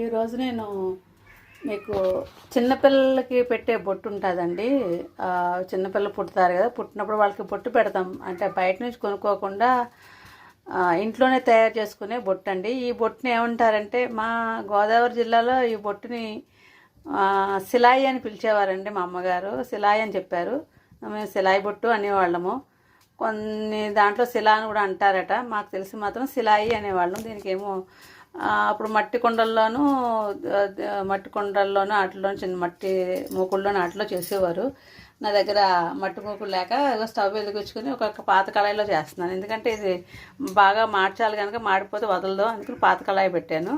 ఈరోజు నేను మీకు చిన్నపిల్లలకి పెట్టే బొట్టు ఉంటుందండి. చిన్నపిల్లలు పుడతారు కదా పుట్టినప్పుడు వాళ్ళకి బొట్టు పెడతాం. అంటే బయట నుంచి కొనుక్కోకుండా ఇంట్లోనే తయారు చేసుకునే బొట్టు అండి. ఈ బొట్టుని ఏమంటారంటే మా గోదావరి జిల్లాలో ఈ బొట్టుని సిలాయి అని పిలిచేవారండి మా అమ్మగారు. సిలాయి అని చెప్పారు. మేము సిలాయి బొట్టు అనేవాళ్ళము. కొన్ని దాంట్లో శిలా అని కూడా అంటారట. మాకు తెలిసి మాత్రం శిలాయి అనేవాళ్ళం. దీనికి ఏమో అప్పుడు మట్టి కొండల్లోనూ మట్టి కొండల్లోనూ వాటిలో చిన్న మట్టి మూకుల్లోనూ ఆటలో చేసేవారు. నా దగ్గర మట్టి మూకులు లేక స్టవ్ వెలిగించుకొని ఒక పాత కళాయిలో చేస్తున్నాను. ఎందుకంటే ఇది బాగా మార్చాలి కనుక మాడిపోతే వదలదు. అందుకని పాత కళాయి పెట్టాను.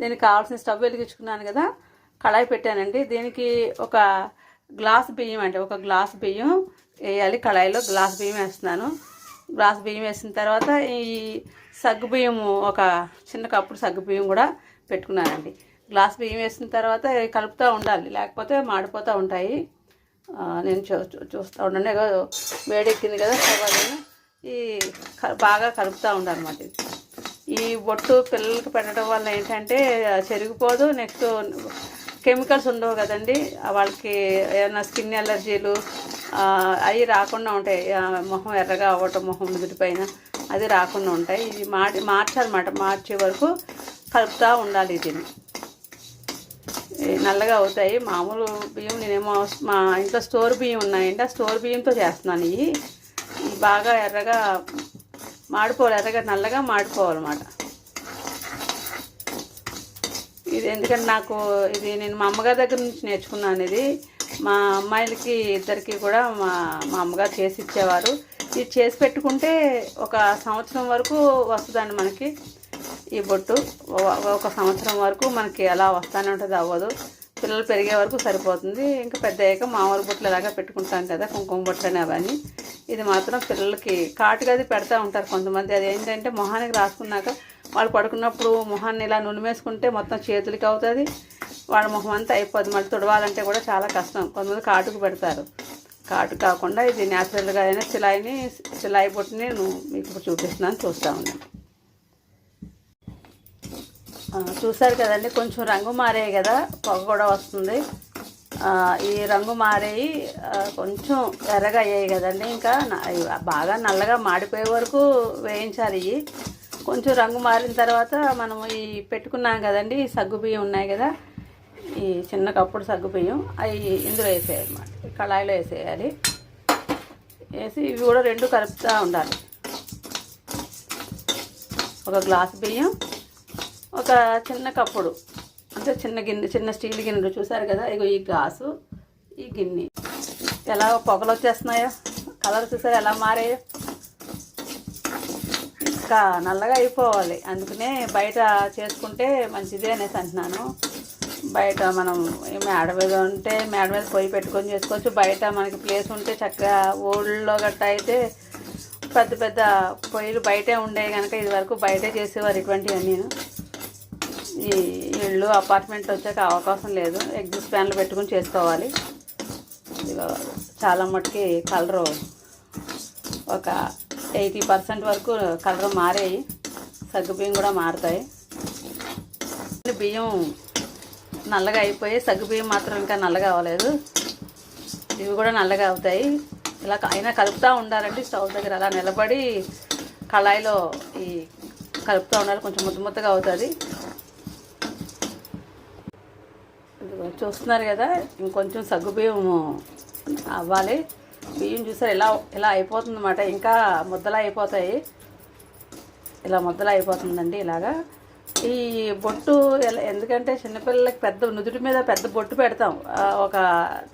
దీనికి కావాల్సిన స్టవ్ వెలిగించుకున్నాను కదా కళాయి పెట్టానండి. దీనికి ఒక గ్లాస్ బియ్యం అంటే ఒక గ్లాస్ బియ్యం వేయాలి. కళాయిలో గ్లాస్ బియ్యం వేస్తున్నాను. గ్లాస్ బియ్యం వేసిన తర్వాత ఈ సగ్గుబియ్యం ఒక చిన్న కప్పుడు సగ్గు బియ్యం కూడా పెట్టుకున్నానండి. గ్లాస్ బియ్యం వేసిన తర్వాత కలుపుతూ ఉండాలి లేకపోతే మాడిపోతూ ఉంటాయి. నేను చూ చూ- చూస్తూ ఉండండి. వేడెక్కింది కదా తర్వాత ఈ క- బాగా కలుపుతూ ఉండాలన్నమాట ఇది. ఈ బొట్టు పిల్లలకి పెట్టడం వల్ల ఏంటంటే చెరిగిపోదు. నెక్స్ట్ కెమికల్స్ ఉండవు కదండి. వాళ్ళకి ఏమైనా స్కిన్ ఎలర్జీలు అవి రాకుండా ఉంటాయి. మొహం ఎర్రగా అవ్వటం మొహం నుదుటిపైన అది రాకుండా ఉంటాయి. ఇది మాడి మార్చాలన్నమాట మార్చే వరకు కలుపుతూ ఉండాలి దీన్ని. నల్లగా అవుతాయి. మామూలు బియ్యం నేనేమో మా ఇంట్లో స్టోర్ బియ్యం ఉన్నాయండి. ఆ స్టోర్ బియ్యంతో చేస్తున్నాను. ఇవి బాగా ఎర్రగా మాడిపోవాలి. ఎర్రగా నల్లగా మాడిపోవాలన్నమాట. ఇది ఎందుకంటే నాకు ఇది నేను మా అమ్మగారి దగ్గర నుంచి నేర్చుకున్నాను ఇది. మా అమ్మాయిలకి ఇద్దరికి కూడా మా మా అమ్మగారు చేసి ఇచ్చేవారు. ఇది చేసి పెట్టుకుంటే ఒక సంవత్సరం వరకు వస్తుందండి మనకి. ఈ బొట్టు ఒక సంవత్సరం వరకు మనకి అలా వస్తానే ఉంటుంది అవ్వదు. పిల్లలు పెరిగే వరకు సరిపోతుంది. ఇంకా పెద్ద అయ్యాక మామూలు బొట్లు ఎలాగా పెట్టుకుంటాం కదా కుంకుమ బొట్లు అని అవన్నీ. ఇది మాత్రం పిల్లలకి కాటుగా అది పెడతా ఉంటారు కొంతమంది. అది ఏంటంటే మొహానికి రాసుకున్నాక వాళ్ళు పడుకున్నప్పుడు మొహాన్ని ఇలా నులిమేసుకుంటే మొత్తం చేతులకి అవుతుంది. వాళ్ళ మొహం అంతా అయిపోద్ది మళ్ళీ తుడవాలంటే కూడా చాలా కష్టం. కొంతమంది కాటుకు పెడతారు. కాటు కాకుండా ఇది న్యాచురల్గా అయినా సిలాయిని సిలాయి బొట్టుని నేను మీకు ఇప్పుడు చూపిస్తున్నాను చూస్తూ ఉన్నాను చూసారు కదండి కొంచెం రంగు మారాయి కదా పొగ కూడా వస్తుంది. ఈ రంగు మారాయి కొంచెం ఎర్రగా అయ్యాయి కదండి ఇంకా బాగా నల్లగా మాడిపోయే వరకు వేయించాలి ఇవి. కొంచెం రంగు మారిన తర్వాత మనం ఈ పెట్టుకున్నాం కదండి ఈ సగ్గు బియ్యం ఉన్నాయి కదా ఈ చిన్న కప్పుడు సగ్గు బియ్యం అవి ఇందులో వేసేయాలి కళాయిలో వేసేయాలి. వేసి ఇవి కూడా రెండు కలుపుతూ ఉండాలి. ఒక గ్లాస్ బియ్యం ఒక చిన్న కప్పుడు. అంటే చిన్న గిన్నె చిన్న స్టీల్ గిన్నెలు చూసారు కదా? ఇగో ఈ గ్లాసు ఈ గిన్నె. ఎలా పొగలు వచ్చేస్తున్నాయో కలర్ చూసారు? ఎలా మారాయో? ఇంకా నల్లగా అయిపోవాలి. అందుకనే బయట చేసుకుంటే మంచిదే అనేసి అంటున్నాను. బయట మనం ఈ మేడ మీద ఉంటే మేడ మీద పొయ్యి పెట్టుకొని చేసుకోవచ్చు. బయట మనకి ప్లేస్ ఉంటే చక్కగా ఊళ్ళో గట్ట అయితే పెద్ద పెద్ద పొయ్యిలు బయటే ఉండేవి కనుక ఇది వరకు బయటే చేసేవారు ఇటువంటివన్నీ. ఈ ఇళ్ళు అపార్ట్మెంట్ వచ్చాక అవకాశం లేదు. ఎగ్జిస్ట్ ప్యాన్లు పెట్టుకుని చేసుకోవాలి. చాలా మట్టుకి కలరు ఒక ఎయిటీ పర్సెంట్ వరకు కలర్ మారాయి. సగ్గు బియ్యం కూడా మారుతాయి. బియ్యం నల్లగా అయిపోయి సగ్గు బియ్యం మాత్రం ఇంకా నల్లగా అవ్వలేదు. ఇవి కూడా నల్లగా అవుతాయి. ఇలా అయినా కలుపుతూ ఉండాలండి స్టవ్ దగ్గర. అలా నిలబడి కళాయిలో ఈ కలుపుతూ ఉండాలి. కొంచెం ముద్ద ముద్దగా అవుతుంది. చూస్తున్నారు కదా ఇంకొంచెం సగ్గు బియ్యం అవ్వాలి. బియ్యం చూసారు ఇలా ఇలా అయిపోతుంది అన్నమాట ఇంకా ముద్దలా అయిపోతాయి. ఇలా ముద్దలా అయిపోతుందండి ఇలాగా. ఈ బొట్టు ఎలా ఎందుకంటే చిన్నపిల్లలకి పెద్ద నుదుటి మీద పెద్ద బొట్టు పెడతాం. ఒక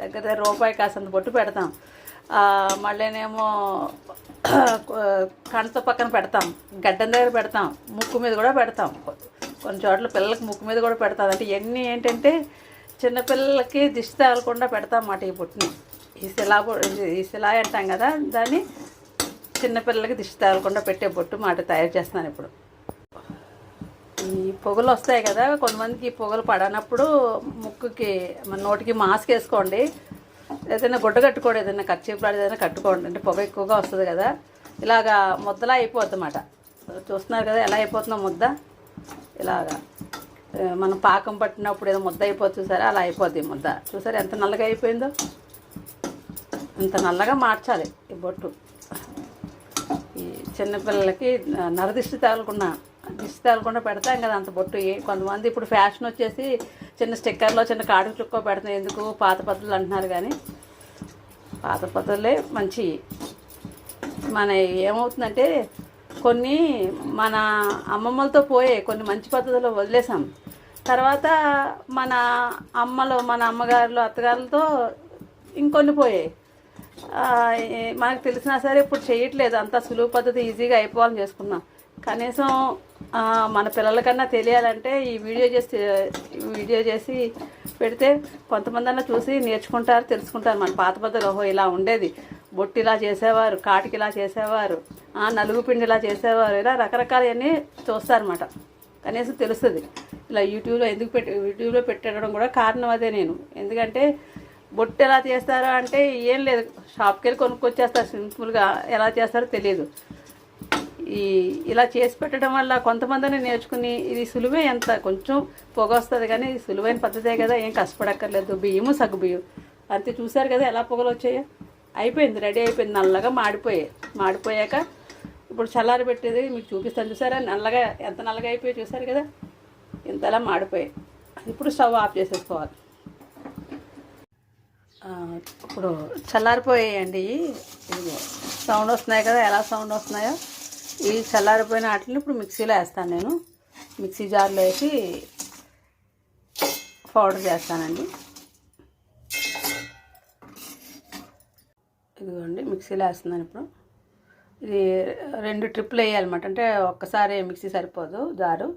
దగ్గర దగ్గర రూపాయి కాసంత బొట్టు పెడతాం. మళ్ళీనేమో కంటతో పక్కన పెడతాం. గడ్డం దగ్గర పెడతాం. ముక్కు మీద కూడా పెడతాం. కొన్ని చోట్ల పిల్లలకి ముక్కు మీద కూడా పెడతాం. అంటే ఇవన్నీ ఏంటంటే చిన్నపిల్లలకి దిష్టి తగలకుండా పెడతామన్నమాట ఈ బొట్టుని. ఈ శిలా ఈ శిలా అంటాం కదా దాన్ని. చిన్నపిల్లలకి దిష్టి తగలకుండా పెట్టే బొట్టు మాట తయారు చేస్తున్నాను ఇప్పుడు. పొగలు వస్తాయి కదా కొంతమందికి ఈ పొగలు పడనప్పుడు ముక్కుకి మన నోటికి మాస్క్ వేసుకోండి. ఏదైనా గుడ్డ కట్టుకోండి ఏదైనా ఖర్చు ఏదైనా కట్టుకోండి. అంటే పొగ ఎక్కువగా వస్తుంది కదా. ఇలాగా ముద్దలా అయిపోద్ది అన్నమాట. చూస్తున్నారు కదా ఎలా అయిపోతుందో ముద్ద? ఇలాగా. మనం పాకం పట్టినప్పుడు ఏదో ముద్ద అయిపోతుంది చూసారా? అలా అయిపోద్ది ముద్ద. చూసారా ఎంత నల్లగా అయిపోయిందో? ఇంత నల్లగా మార్చాలి ఈ బొట్టు. ఈ చిన్నపిల్లలకి నరదిష్టి తగలకుండా దిష్టి తగలకుండా పెడతాం కదా అంత బొట్టు. కొంతమంది ఇప్పుడు ఫ్యాషన్ వచ్చేసి చిన్న స్టిక్కర్లో చిన్న కాడు చుక్కో పెడతాయి ఎందుకు? పాత పద్ధతులు అంటున్నారు కానీ. పాత పద్ధతులే మంచి. మన ఏమవుతుందంటే కొన్ని మన అమ్మమ్మలతో పోయే కొన్ని మంచి పద్ధతులు వదిలేసాం. తర్వాత మన అమ్మలు మన అమ్మగారులు అత్తగారులతో ఇంకొన్ని పోయాయి. మనకు తెలిసినా సరే ఇప్పుడు చేయట్లేదు. అంత సులువు పద్ధతి ఈజీగా అయిపోవాలని చేసుకున్నాం. కనీసం మన పిల్లలకన్నా తెలియాలంటే ఈ వీడియో చేసి వీడియో చేసి పెడితే కొంతమంది అన్న చూసి నేర్చుకుంటారు తెలుసుకుంటారు. మన పాత పద్ధతులు ఓహో ఇలా ఉండేది. బొట్టి ఇలా చేసేవారు కాటికి ఇలా చేసేవారు నలుగు పిండి ఇలా చేసేవారు. ఇలా రకరకాలన్నీ చూస్తారన్నమాట. కనీసం తెలుస్తుంది. ఇలా యూట్యూబ్లో ఎందుకు పెట్టి యూట్యూబ్లో పెట్టడం కూడా కారణం అదే నేను. ఎందుకంటే బొట్టు ఎలా చేస్తారో అంటే ఏం లేదు. షాప్కి వెళ్ళి కొనుక్కొచ్చేస్తారు. సింపుల్గా ఎలా చేస్తారో తెలియదు. ఈ ఇలా చేసి పెట్టడం వల్ల కొంతమందిని నేర్చుకుని ఇది సులువే ఎంత కొంచెం పొగ వస్తుంది కానీ ఇది సులువైన పద్ధతే కదా ఏం కష్టపడక్కర్లేదు. బియ్యము సగ్గు బియ్యం. అంతే చూసారు కదా ఎలా పొగలు వచ్చాయో? అయిపోయింది రెడీ అయిపోయింది నల్లగా మాడిపోయాయి. మాడిపోయాక ఇప్పుడు చల్లారి పెట్టేది మీకు చూపిస్తాను చూసారా? నల్లగా ఎంత నల్లగా అయిపోయాయి చూసారు కదా? ఇంతలా మాడిపోయాయి. ఇప్పుడు స్టవ్ ఆఫ్ చేసేసుకోవాలి. ఇప్పుడు చల్లారిపోయాయండి. ఇదిగో సౌండ్ వస్తున్నాయి కదా ఎలా సౌండ్ వస్తున్నాయో? ఈ చల్లారిపోయిన వాటిని ఇప్పుడు మిక్సీలో వేస్తాను నేను. మిక్సీ జార్లో వేసి పౌడర్ చేస్తానండి. ఇదిగోండి మిక్సీలో వేస్తున్నాను ఇప్పుడు. ఇది రెండు ట్రిప్లు వేయాలన్నమాట అంటే ఒక్కసారి మిక్సీ సరిపోదు జారు.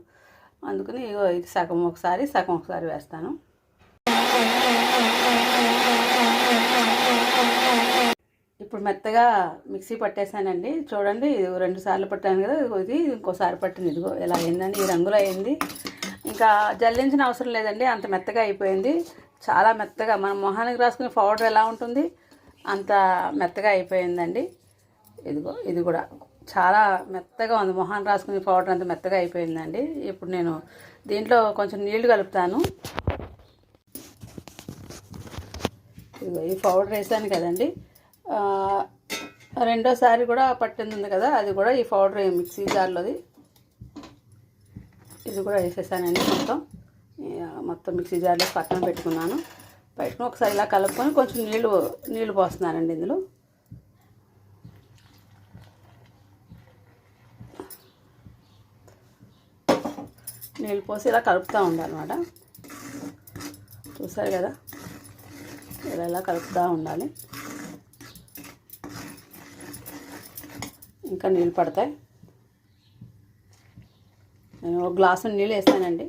అందుకని ఇది సగం ఒకసారి సగం ఒకసారి వేస్తాను. ఇప్పుడు మెత్తగా మిక్సీ పట్టేశానండి చూడండి ఇది రెండు సార్లు పట్టాను కదా ఇది ఇంకోసారి పట్టింది. ఇదిగో ఇలా అయిందండి ఈ రంగులో అయింది. ఇంకా జల్లించిన అవసరం లేదండి అంత మెత్తగా అయిపోయింది. చాలా మెత్తగా మన మొహానికి రాసుకునే పౌడర్ ఎలా ఉంటుంది అంత మెత్తగా అయిపోయిందండి. ఇదిగో ఇది కూడా చాలా మెత్తగా ఉంది మొహాన్ని రాసుకునే పౌడర్ అంత మెత్తగా అయిపోయిందండి. ఇప్పుడు నేను దీంట్లో కొంచెం నీళ్ళు కలుపుతాను. ఇదిగో ఈ పౌడర్ వేసాను కదండి. రెండోసారి కూడా పట్టింది ఉంది కదా అది కూడా ఈ పౌడర్ మిక్సీ జార్లోది. ఇది కూడా వేసేసానండి మొత్తం. మొత్తం మిక్సీ జార్లో పక్కన పెట్టుకున్నాను. పెట్టుకుని ఒకసారి ఇలా కలుపుకొని కొంచెం నీళ్ళు నీళ్ళు పోస్తున్నానండి ఇందులో. నీళ్ళు పోసి ఇలా కలుపుతూ ఉండాలన్నమాట. చూసారు కదా? ఇలా ఇలా కలుపుతూ ఉండాలి. ఇంకా నీళ్ళు పడతాయి. నేను ఒక గ్లాసు నీళ్ళు వేస్తానండి.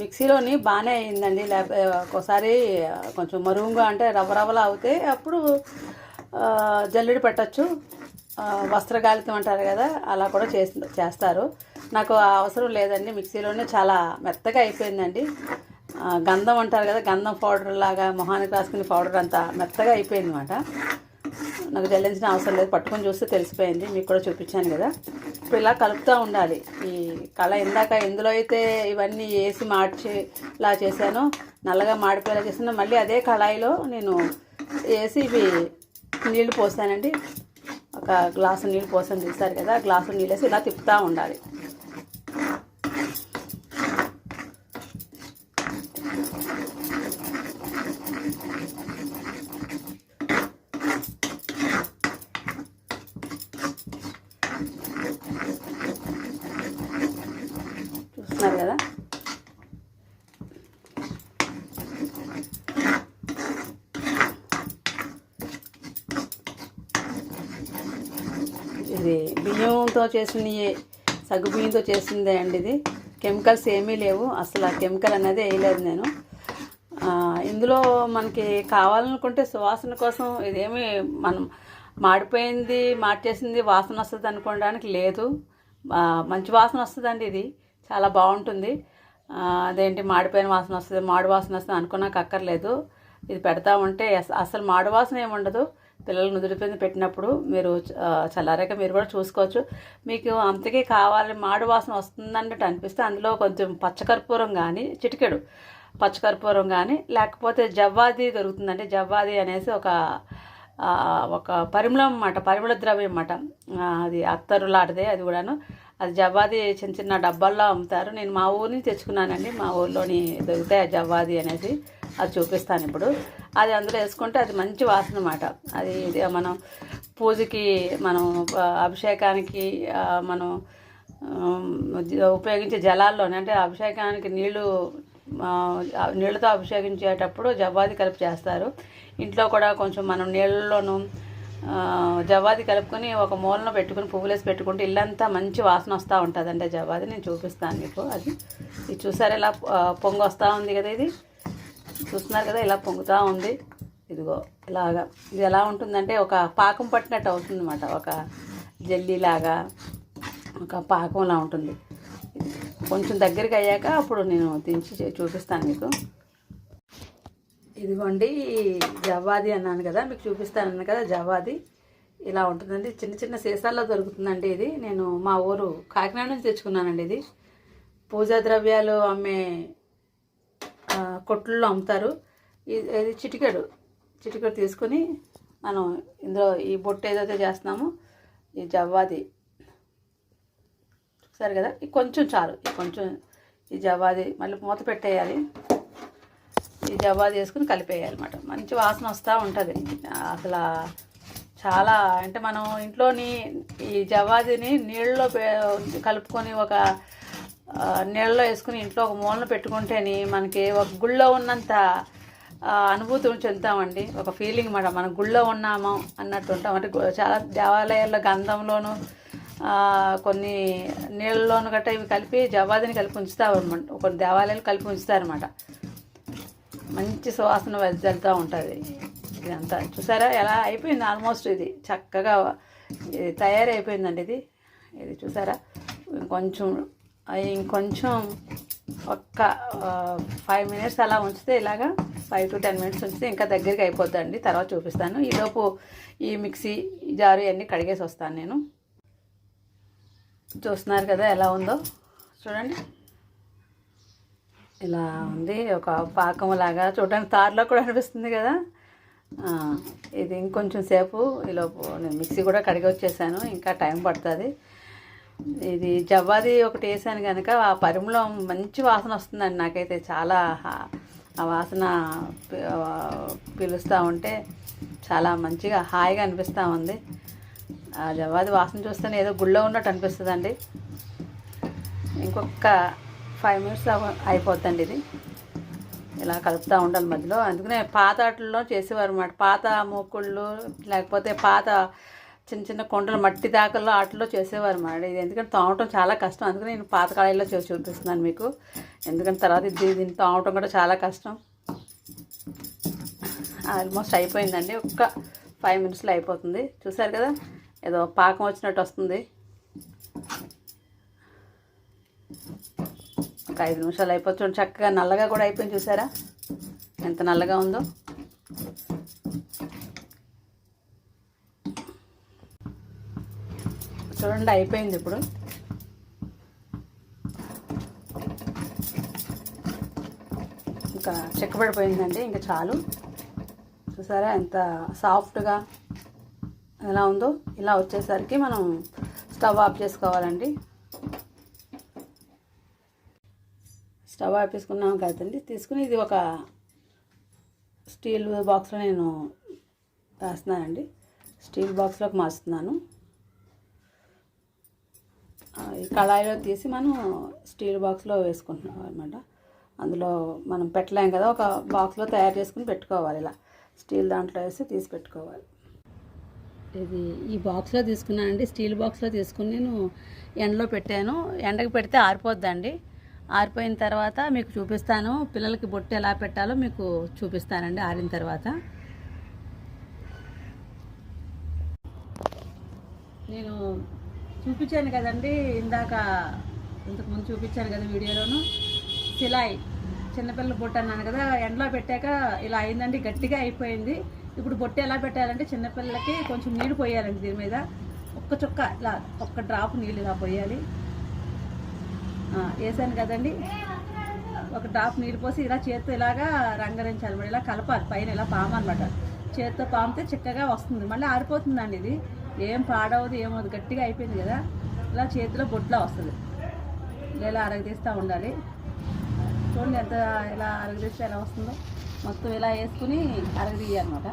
మిక్సీలోని బాగానే అయిందండి. లేకపోతే ఒక్కోసారి కొంచెం మరుగుగా అంటే రవ్వ రవ్వలా అవుతే అప్పుడు ఆ, పెట్టచ్చు. వస్త్రగాలితం అంటారు కదా అలా కూడా చేసి చేస్తారు. నాకు ఆ అవసరం లేదండి. మిక్సీలోనే చాలా మెత్తగా అయిపోయిందండి. గంధం అంటారు కదా గంధం పౌడర్ లాగా మొహానికి రాసుకునే పౌడర్ అంతా మెత్తగా అయిపోయింది అనమాట నాకు జల్లించిన అవసరం లేదు. పట్టుకొని చూస్తే తెలిసిపోయింది. మీకు కూడా చూపించాను కదా. ఇప్పుడు ఇలా కలుపుతూ ఉండాలి. ఈ కళ ఇందాక ఎందులో అయితే ఇవన్నీ వేసి మార్చి ఇలా చేశానో. నల్లగా మాడిపోయేలా చేసిన మళ్ళీ అదే కళాయిలో నేను వేసి ఇవి నీళ్ళు పోసానండి ఒక గ్లాసు నీళ్ళు పోసాను చూసారు కదా? గ్లాసు నీళ్ళు వేసి ఇలా తిప్పుతూ ఉండాలి చూస్తున్నారు కదా ఇది బియ్యంతో చేసిన సగ్గు బియ్యంతో చేసిందే అండి ఇది. కెమికల్స్ ఏమీ లేవు. అసలు ఆ కెమికల్ అనేది వేయలేదు నేను. ఇందులో మనకి కావాలనుకుంటే సువాసన కోసం ఇదేమి మనం మాడిపోయింది మార్చేసింది వాసన వస్తుంది అనుకోవడానికి లేదు. మంచి వాసన వస్తుందండి ఇది. చాలా బాగుంటుంది. అదేంటి మాడిపోయిన వాసన వస్తుంది మాడు వాసన వస్తుంది అనుకున్నాక అక్కర్లేదు. ఇది పెడతా ఉంటే అసలు మాడు వాసన ఏమి ఉండదు పిల్లలు మీద పెట్టినప్పుడు మీరు చల్లారాక మీరు కూడా చూసుకోవచ్చు. మీకు అంతకే కావాలి మాడు వాసన వస్తుందన్నట్టు అనిపిస్తే అందులో కొంచెం పచ్చకర్పూరం కానీ చిటికెడు పచ్చకర్పూరం కానీ లేకపోతే జవ్వాది దొరుకుతుందండి. జవ్వాది అనేసి ఒక ఒక పరిమళం అన్నమాట పరిమళ ద్రవ్యం అన్నమాట. అది అత్తరు లాంటిదే అది కూడాను. అది జవ్వాది చిన్న చిన్న డబ్బాల్లో అమ్ముతారు. నేను మా ఊరిని తెచ్చుకున్నానండి. మా ఊర్లోని దొరుకుతాయి ఆ జవ్వాది అనేసి. అది చూపిస్తాను ఇప్పుడు. అది అందులో వేసుకుంటే అది మంచి వాసన అనమాట అది ఇది మనం పూజకి మనం అభిషేకానికి మనం ఉపయోగించే జలాల్లోనే అంటే అభిషేకానికి నీళ్ళు నీళ్ళతో అభిషేకించేటప్పుడు జవ్వాది కలిపి చేస్తారు. ఇంట్లో కూడా కొంచెం మనం నీళ్ళలోనూ జవ్వాది కలుపుకొని ఒక మూలన పెట్టుకుని పువ్వులేసి పెట్టుకుంటే ఇల్లంతా మంచి వాసన వస్తూ ఉంటుందండి జవ్వాది. నేను చూపిస్తాను మీకు. అది ఇది చూసారు ఇలా పొంగు వస్తూ ఉంది కదా ఇది? చూస్తున్నారు కదా ఇలా పొంగుతూ ఉంది. ఇదిగో ఇలాగా. ఇది ఎలా ఉంటుందంటే ఒక పాకం పట్టినట్టు అవుతుంది అనమాట ఒక జల్లీలాగా ఒక పాకంలా ఉంటుంది. కొంచెం దగ్గరికి అయ్యాక అప్పుడు నేను దించి చూపిస్తాను మీకు. ఇదిగోండి జవాది అన్నాను కదా మీకు చూపిస్తాను కదా జవ్వాది. ఇలా ఉంటుందండి. చిన్న చిన్న సీసాల్లో దొరుకుతుందండి ఇది. నేను మా ఊరు కాకినాడ నుంచి తెచ్చుకున్నానండి ఇది. పూజా ద్రవ్యాలు అమ్మే కొట్లలో అమ్ముతారు. ఇది ఇది చిటికెడు. చిటికెడు తీసుకుని మనం ఇందులో ఈ బొట్టు ఏదైతే చేస్తున్నామో ఈ జవ్వాది. చూసారు కదా? ఇది కొంచెం చాలు. కొంచెం ఈ జవ్వాది మళ్ళీ మూత పెట్టేయాలి. ఈ జవ్వాది వేసుకుని కలిపేయాలి అనమాట మంచి వాసన వస్తూ ఉంటుంది. అసలు చాలా అంటే మనం ఇంట్లోని ఈ జవ్వాదిని నీళ్ళలో పే- కలుపుకొని ఒక నీళ్ళలో వేసుకుని ఇంట్లో ఒక మూలన పెట్టుకుంటేని మనకి ఒక గుళ్ళో ఉన్నంత అనుభూతిని చెందుతామండి. ఒక ఫీలింగ్ మాట మనం గుళ్ళో ఉన్నాము అన్నట్టు ఉంటాం. అంటే చాలా దేవాలయాల్లో గంధంలోను కొన్ని నీళ్ళలోను గట్రా ఇవి కలిపి జవాదిని కలిపి ఉంచుతామన్నమాట. కొన్ని దేవాలయాలు కలిపి ఉంచుతారన్నమాట. మంచి సువాసన వెళ్తూ ఉంటుంది. ఇదంతా చూసారా? ఎలా అయిపోయింది ఆల్మోస్ట్ ఇది. చక్కగా ఇది తయారైపోయిందండి ఇది. ఇది చూసారా? కొంచెం ఇంకొంచెం ఒక్క ఫైవ్ మినిట్స్ అలా ఉంచితే ఇలాగా ఫైవ్ టు టెన్ మినిట్స్ ఉంచితే ఇంకా దగ్గరికి అయిపోద్దండి. తర్వాత చూపిస్తాను. ఈలోపు ఈ మిక్సీ జారు ఇవన్నీ కడిగేసి వస్తాను నేను. చూస్తున్నారు కదా ఎలా ఉందో? చూడండి. ఇలా ఉంది. ఒక పాకం లాగా చూడడానికి తార్లో కూడా అనిపిస్తుంది కదా. ఇది ఇంకొంచెం సేపు ఈలోపు నేను మిక్సీ కూడా కడిగి వచ్చేసాను ఇంకా టైం పడుతుంది. ఇది జవ్వాది ఒకటి వేసాను కనుక ఆ పరిమళం మంచి వాసన వస్తుందండి నాకైతే. చాలా ఆ వాసన పిలుస్తూ ఉంటే చాలా మంచిగా హాయిగా అనిపిస్తూ ఉంది. ఆ జవ్వాది వాసన చూస్తేనే ఏదో గుళ్ళో ఉన్నట్టు అనిపిస్తుందండి. ఇంకొక ఫైవ్ మినిట్స్ అయిపోద్దండి ఇది. ఇలా కలుపుతూ ఉండాలి మధ్యలో. అందుకనే పాత ఆటల్లో చేసేవారు అన్నమాట. పాత మూకుళ్ళు లేకపోతే పాత చిన్న చిన్న కొండలు మట్టి దాకల్లో ఆటల్లో చేసేవారు అన్నమాట ఇది ఎందుకంటే తోమటం చాలా కష్టం. అందుకని నేను పాత కళాయిలో చేసి చూపిస్తున్నాను మీకు. ఎందుకంటే తర్వాత ఇది దీన్ని తోమటం కూడా చాలా కష్టం. ఆల్మోస్ట్ అయిపోయిందండి. ఒక్క ఫైవ్ మినిట్స్లో అయిపోతుంది. చూసారు కదా? ఏదో పాకం వచ్చినట్టు వస్తుంది. ఒక ఐదు నిమిషాలు అయిపోతుంది. చూడండి చక్కగా నల్లగా కూడా అయిపోయింది. చూసారా? ఎంత నల్లగా ఉందో. చూడండి అయిపోయింది ఇప్పుడు. ఇంకా చెక్కబడిపోయిందండి ఇంకా చాలు. చూసారా ఎంత సాఫ్ట్గా ఎలా ఉందో. ఇలా వచ్చేసరికి మనం స్టవ్ ఆఫ్ చేసుకోవాలండి. స్టవ్ ఆఫ్ చేసుకున్నాం కదండి తీసుకుని ఇది ఒక స్టీల్ బాక్స్లో నేను వేస్తున్నానండి స్టీల్ బాక్స్లోకి మార్చుతున్నాను కళాయిలో తీసి మనం స్టీల్ బాక్స్లో వేసుకుంటున్నాం అనమాట అందులో మనం పెట్టలేం కదా ఒక బాక్స్లో తయారు చేసుకుని పెట్టుకోవాలి ఇలా. స్టీల్ దాంట్లో వేసి తీసి పెట్టుకోవాలి. ఇది ఈ బాక్స్లో తీసుకున్నానండి స్టీల్ బాక్స్లో తీసుకుని నేను ఎండలో పెట్టాను. ఎండకు పెడితే ఆరిపోద్దండి. ఆరిపోయిన తర్వాత మీకు చూపిస్తాను పిల్లలకి బొట్టు ఎలా పెట్టాలో మీకు చూపిస్తానండి ఆరిన తర్వాత. నేను చూపించాను కదండి ఇందాక ఇంతకుముందు చూపించాను కదా వీడియోలోను. సిలాయి చిన్నపిల్లలు బొట్టు అన్నాను కదా ఎండలో పెట్టాక ఇలా అయిందండి గట్టిగా అయిపోయింది. ఇప్పుడు బొట్టు ఎలా పెట్టాలంటే చిన్నపిల్లలకి కొంచెం నీళ్ళు పోయాలండి దీని మీద. ఒక్క చుక్క ఇలా ఒక్క డ్రాప్ నీళ్ళు ఇలా పోయాలి. వేసాను కదండి. ఒక డ్రాప్ నీళ్ళు పోసి ఇలా చేత్తో ఇలాగా రంగరించాలి. మరి ఇలా కలపాలి పైన ఇలా పాము అనమాట చేత్తో పామితే చిక్కగా వస్తుంది. మళ్ళీ ఆరిపోతుందండి ఇది. ఏం పాడవదు ఏమవుదు గట్టిగా అయిపోయింది కదా? ఇలా చేతిలో బొట్లా వస్తుంది. ఇలా అరగదీస్తూ ఉండాలి. చూడండి ఎంత ఇలా అరగదీస్తే ఎలా వస్తుందో. మొత్తం ఇలా వేసుకుని అరగదీయాలన్నమాట.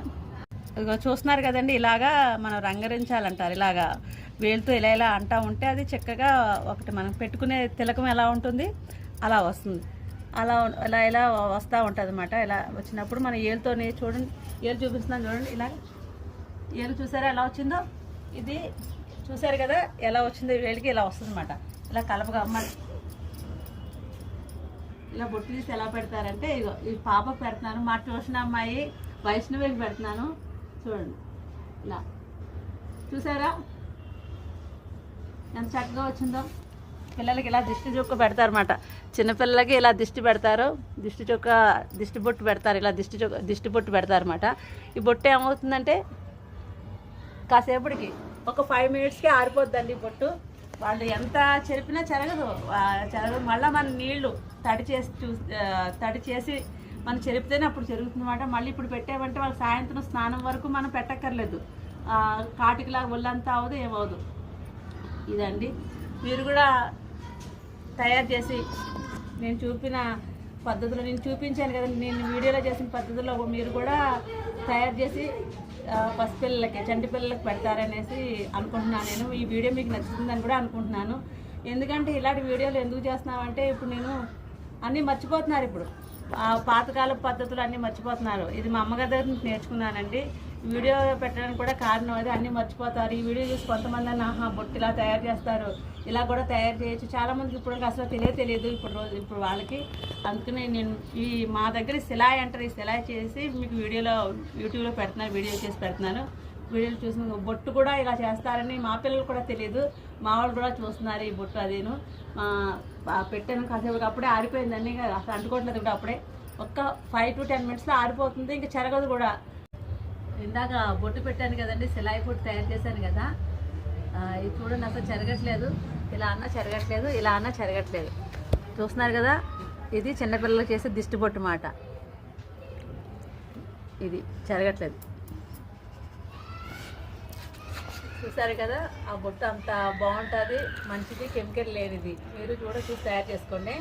ఇదిగో చూస్తున్నారు కదండి ఇలాగా మనం రంగరించాలంటారు. ఇలాగా వేలుతో ఇలా ఇలా అంటూ ఉంటే అది చక్కగా ఒకటి మనం పెట్టుకునే తిలకం ఎలా ఉంటుంది? అలా వస్తుంది. అలా ఇలా ఇలా వస్తూ ఉంటుంది అనమాట ఇలా వచ్చినప్పుడు మనం ఏలుతోనే చూడండి ఏలు చూపిస్తున్నాం చూడండి ఇలా ఏలు చూసారా ఎలా వచ్చిందో? ఇది చూసారు కదా ఎలా వచ్చిందో వేడికి ఇలా వస్తుంది అనమాట ఇలా కలపగా ఇలా బొట్టు తీసి ఎలా పెడతారంటే ఇగో ఈ పాపకు పెడుతున్నాను మా ట్యూషన్ అమ్మాయి వైష్ణవికి పెడుతున్నాను. చూడండి. ఇలా. చూసారా? ఎంత చక్కగా వచ్చిందో. పిల్లలకి ఇలా దిష్టి చుక్క పెడతారన్నమాట. చిన్నపిల్లలకి ఇలా దిష్టి పెడతారు. దిష్టి చుక్క దిష్టి బొట్టు పెడతారు. ఇలా దిష్టి చుక్క దిష్టి బొట్టు పెడతారన్నమాట. ఈ బొట్టు ఏమవుతుందంటే కాసేపటికి ఒక ఫైవ్ మినిట్స్కి ఆరిపోద్దండి పొట్టు. బొట్టు వాళ్ళు ఎంత చెరిపినా చెరగదు. చెరగదు. మళ్ళీ మన నీళ్ళు తడి చేసి చూ తడి చేసి మనం చెరిపితేనే అప్పుడు చెరుగుతుందన్నమాట. మళ్ళీ ఇప్పుడు పెట్టామంటే వాళ్ళు సాయంత్రం స్నానం వరకు మనం పెట్టక్కర్లేదు. కాటికిలాగా ఒళ్ళంతా అవదు ఏమవదు ఇదండి. మీరు కూడా తయారు చేసి నేను చూపిన పద్ధతిలో నేను చూపించాను కదండి నేను వీడియోలో చేసిన పద్ధతిలో మీరు కూడా తయారు చేసి పసిపిల్లలకి చంటి పిల్లలకి పెడతారనేసి అనుకుంటున్నాను నేను. ఈ వీడియో మీకు నచ్చుతుందని కూడా అనుకుంటున్నాను. ఎందుకంటే ఇలాంటి వీడియోలు ఎందుకు చేస్తున్నామంటే ఇప్పుడు నేను అన్నీ మర్చిపోతున్నారు ఇప్పుడు. పాతకాల పద్ధతులు అన్నీ మర్చిపోతున్నారు. ఇది మా అమ్మగారి దగ్గర నుంచి నేర్చుకున్నానండి. వీడియో పెట్టడానికి కూడా కారణం అది అన్నీ మర్చిపోతారు. ఈ వీడియో చూసి కొంతమంది అన్న ఆహా బొట్టు ఇలా తయారు చేస్తారు. ఇలా కూడా తయారు చేయొచ్చు. చాలామందికి ఇప్పుడు అసలు తెలియ తెలియదు ఇప్పుడు రోజు ఇప్పుడు వాళ్ళకి. అందుకనే నేను ఈ మా దగ్గర సిలాయి అంటారు ఈ సిలాయి చేసి మీకు వీడియోలో యూట్యూబ్లో పెడుతున్నాను వీడియో చేసి పెడుతున్నాను. వీడియోలు చూసిన బొట్టు కూడా ఇలా చేస్తారని మా పిల్లలు కూడా తెలియదు. మా వాళ్ళు కూడా చూస్తున్నారు ఈ బొట్టు అదేను. మా పెట్టాను కాసేపు అప్పుడే ఆరిపోయిందండి ఇంకా అసలు అంటుకోవట్లేదు కూడా అప్పుడే. ఒక్క ఫైవ్ టు టెన్ మినిట్స్లో ఆరిపోతుంది ఇంకా చెరగదు కూడా. ఇందాక బొట్టు పెట్టాను కదండి సిలాయి బొట్టు తయారు చేశాను కదా. ఇది చూడండి అసలు చెరగట్లేదు. ఇలా అన్నా చెరగట్లేదు ఇలా అన్నా చెరగట్లేదు. చూస్తున్నారు కదా ఇది చిన్నపిల్లలు చేసే దిష్టి బొట్టు మాట. ఇది చెరగట్లేదు. చూసారు కదా ఆ బొట్టు అంత బాగుంటుంది మంచిది కెమికల్ లేనిది. మీరు కూడా చూసి తయారు చేసుకోండి.